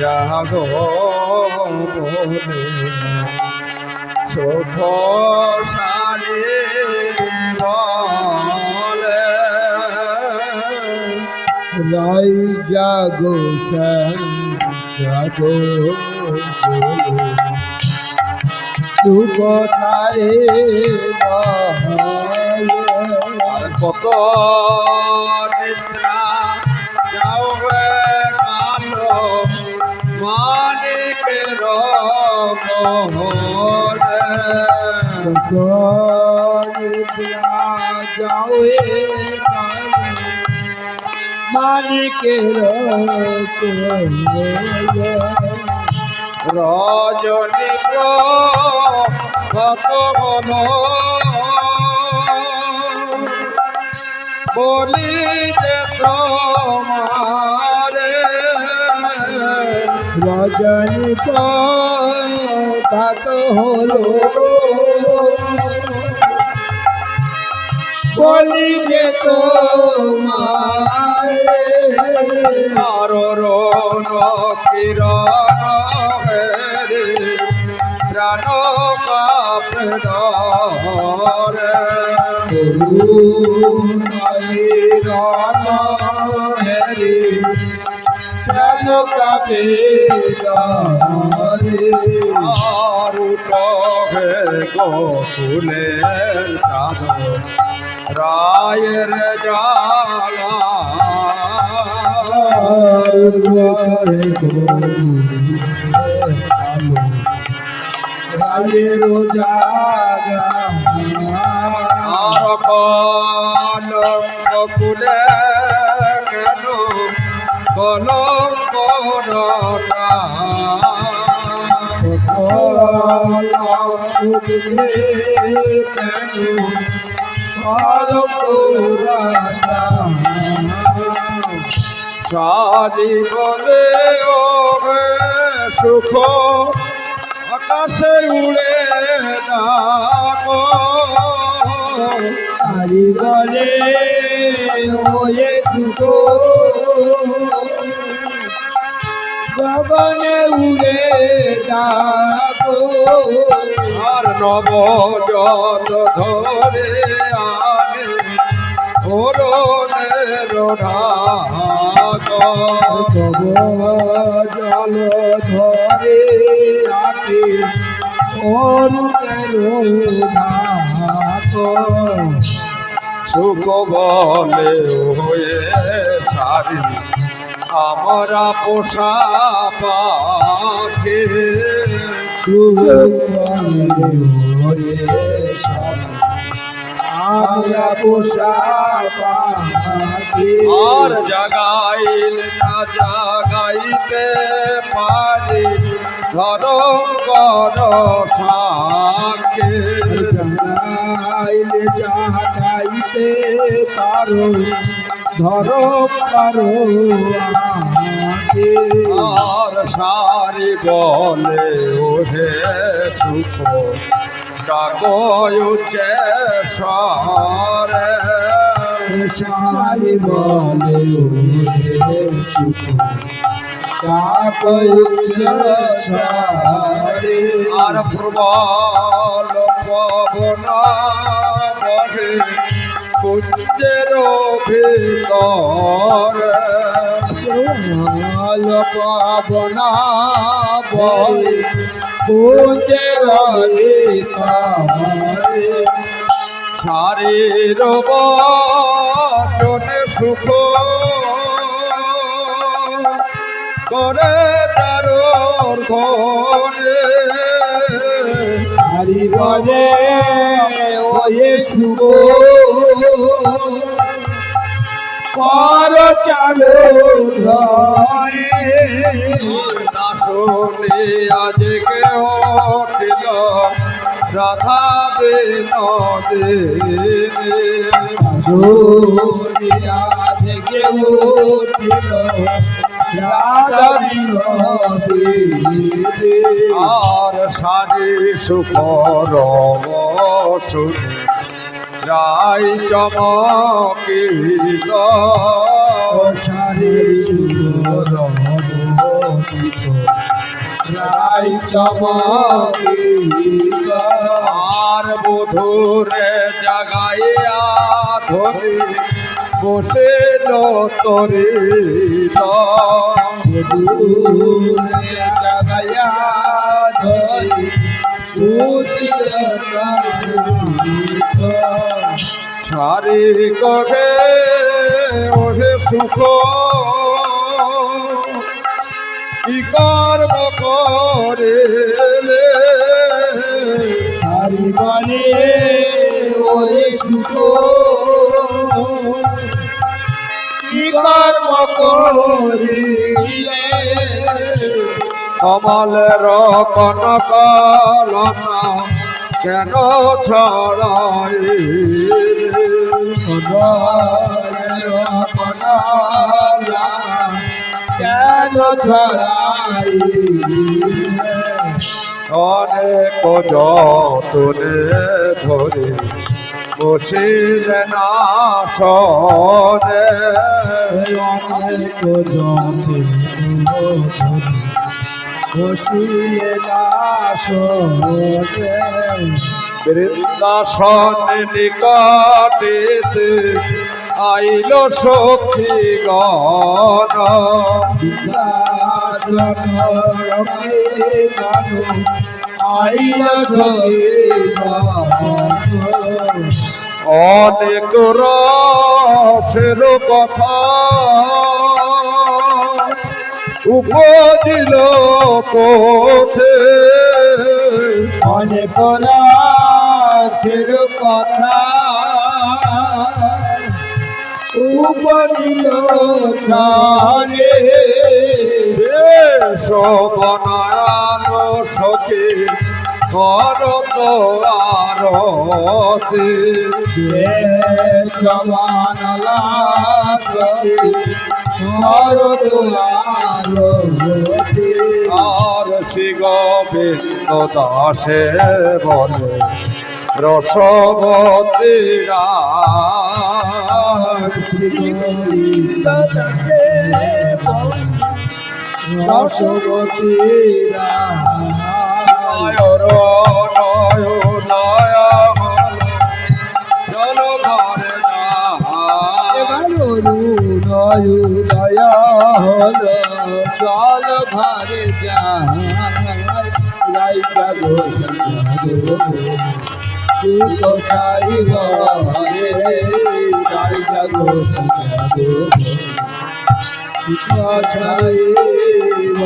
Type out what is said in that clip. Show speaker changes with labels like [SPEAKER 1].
[SPEAKER 1] জাগো চোখ সারি বলে
[SPEAKER 2] রাই জাগো জাগো বলে তু
[SPEAKER 1] কত নিদ্রা যাও মানিকের রজনী কত মন বলি যে তোমারে।
[SPEAKER 2] রজনী পাত হলো। বলি যে
[SPEAKER 1] আর রণ কিরণ হেরে প্রাণ কাপড়ে আর উঠে গোকুলে চাঁদ রায়ের আর কলঙ্ক ফুলে কেন কলঙ্ক রটা সারি বলে সুখ আকাশে উড়ে ডাকো।
[SPEAKER 2] হরি বলে ওয়ে সুতো গগনে উড়ে ডাকো
[SPEAKER 1] আর নব যত ধরে আনে ঢাক।
[SPEAKER 2] জল ধরে আতে অরুণের ডাকো
[SPEAKER 1] সুখ বলে হয়ে সারি আমরা পোষা পাখি আর জাগাইল না জাগাইতে পারি। ধর কর থাকে।
[SPEAKER 2] জানাইলে যাহাইতে পারো। ধরো পারো
[SPEAKER 1] আর সারি বলে ওহে সুখ ডাকছে সরে
[SPEAKER 2] সারি বলে ওরে সুখ সারে
[SPEAKER 1] আর প্রবল পবন বহে। কুঞ্জের ভিতর
[SPEAKER 2] পাবনা বলে পুজে রে কামরে
[SPEAKER 1] শারীর বচনে সুখ করে চারোর ঘরে।
[SPEAKER 2] হরি শুভ পর চালো
[SPEAKER 1] দাসনে আজকে উঠিল রাধা বিনোদে
[SPEAKER 2] থেকে উঠিল রাধা বিনোদী
[SPEAKER 1] আর সারি সুখর শুনে রাই চমকিল
[SPEAKER 2] সারে চমকিত
[SPEAKER 1] আর বধুরে জাগাইয়া ধরে বসে তরে
[SPEAKER 2] দূরে জাগায়া ধরি কারিত
[SPEAKER 1] সারি করে ওহে সুখ। কি কর্ম করে
[SPEAKER 2] সারি বনে ওরে সুখ। কি কর্ম করিলে
[SPEAKER 1] কমলের কনক লতা কেন ছড়াই?
[SPEAKER 2] কেন
[SPEAKER 1] অনেক যতনে ধরে বসিলে না শনে
[SPEAKER 2] অনেক জনে বসিলে দাসনে
[SPEAKER 1] বৃন্দাসন নিকটেতে আইল সখী গণ। অনেক রসের কথা। উপদিল পথে
[SPEAKER 2] অনেক রাছের কথা। উপনীল জানে।
[SPEAKER 1] শোভনায়ানো সখী করত আরতি
[SPEAKER 2] সমান দুয়ারতি
[SPEAKER 1] আর শ্রী গোবিন্দ দাসে বলে রায়
[SPEAKER 2] জাগো সুখ ছাড়িব রে যাই জাগো সুখ ছাড়িব